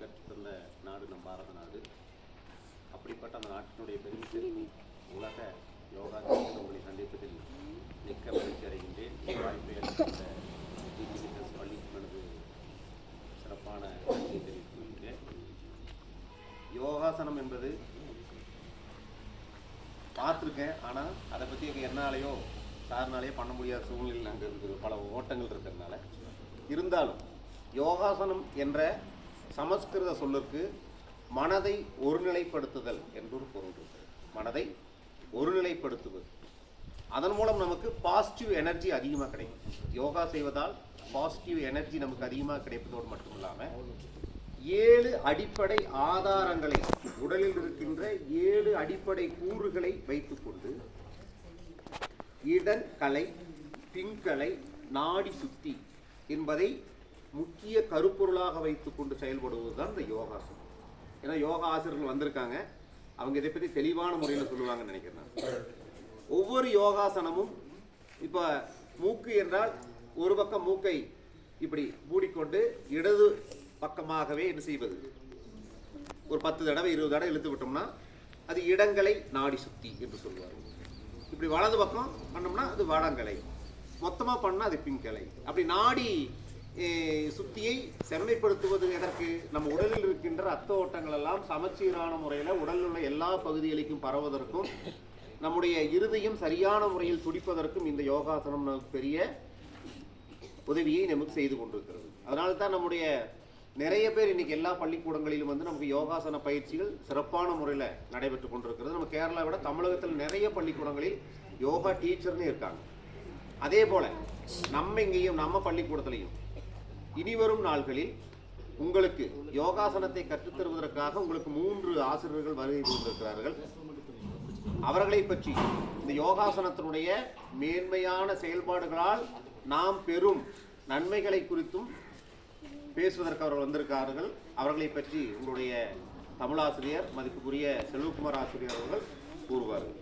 கற்றுத்தந்த நாடு நம் பாரத நாடு. அப்படிப்பட்ட அந்த நாட்டினுடைய பெருமை சேர்க்கும் உலக யோகா உங்களை சந்திப்பதில் மிக்க மகிழ்ச்சி அடைகின்றேன். இந்த வாய்ப்பை அளித்த பள்ளிக்கு எனது சிறப்பான நன்றியை தெரிவித்துக் கொள்கிறேன். யோகாசனம் என்பது பார்த்துருக்கேன் ஆனால் அதை பற்றி எங்கள் என்னாலேயோ சார்னாலேயோ பண்ண முடியாத சூழ்நிலையில் நாங்கள் இருக்கிற பல ஓட்டங்கள் இருக்கிறதுனால. இருந்தாலும் யோகாசனம் என்ற சமஸ்கிருத சொல்லுக்கு மனதை ஒருநிலைப்படுத்துதல் என்று ஒரு பொருள் மனதை ஒருநிலைப்படுத்துவது. அதன் மூலம் நமக்கு பாசிட்டிவ் எனர்ஜி அதிகமாக கிடைக்கும். யோகா செய்வதால் பாசிட்டிவ் எனர்ஜி நமக்கு அதிகமாக கிடைப்பதோடு மட்டும் இல்லாமல் ஏழு அடிப்படை ஆதாரங்களை உடலில் இருக்கின்ற ஏழு அடிப்படை கூறுகளை வைத்துக்கொண்டு இடங்கலை பிங்கலை நாடி சுத்தி என்பதை முக்கிய கருப்பொருளாக வைத்துக்கொண்டு செயல்படுவது தான் இந்த யோகாசனம். ஏன்னா யோகா ஆசிரியர்கள் வந்திருக்காங்க. அவங்க இதை பற்றி தெளிவான முறையில் சொல்லுவாங்கன்னு நினைக்கிறேன் ஒவ்வொரு யோகாசனமும் இப்போ மூக்கு என்றால் ஒரு பக்கம் மூக்கை இப்படி மூடிக்கொண்டு இடது பக்கமாகவே என்ன செய்வது? ஒரு பத்து தடவை இருபது தடவை இழுத்து விட்டோம்னா அது இடங்களை நாடி சுத்தி என்று சொல்லுவார் இப்படி வலது பக்கம் பண்ணோம்னா அது வடங்கலை மொத்தமாக பண்ணால் அது பிங்கலை அப்படி நாடி eh, சுத்தியை செம்மைப்படுத்துவது எதற்கு? நம்ம உடலில் இருக்கின்ற ரத்த ஓட்டங்கள் எல்லாம் சமச்சீரான முறையில் உடலில் உள்ள எல்லா பகுதிகளுக்கும் பரவதற்கும் நம்முடைய இருதயம் சரியான முறையில் துடிப்பதற்கும் இந்த யோகாசனம் நமக்கு பெரிய உதவியை நமக்கு செய்து கொண்டிருக்கிறது. அதனால தான் நம்முடைய நிறைய பேர் இன்னைக்கு எல்லா பள்ளிக்கூடங்களிலும் வந்து நமக்கு யோகாசன பயிற்சிகள் சிறப்பான முறையில் நடைபெற்று கொண்டிருக்கிறது. நம்ம கேரளா விட தமிழகத்தில் நிறைய பள்ளிக்கூடங்களில் யோகா டீச்சர்னு இருக்காங்க. அதே போல் நம்ம இங்கேயும் நம்ம பள்ளிக்கூடத்திலையும் இனி வரும் நாள்களில் உங்களுக்கு யோகாசனத்தை கற்றுத் தருவதற்காக உங்களுக்கு மூன்று ஆசிரியர்கள் வருகை தந்திருக்கிறார்கள். அவர்களை பற்றி இந்த யோகாசனத்தினுடைய மேன்மையான செயல்பாடுகளால் நாம் பெறும் நன்மைகளை குறித்தும் பேசுவதற்கு அவர்கள் வந்திருக்கிறார்கள். அவர்களை பற்றி உங்களுடைய தமிழாசிரியர் மதிப்புக்குரிய செல்வகுமார் ஆசிரியர் அவர்கள் கூறுவார்கள்.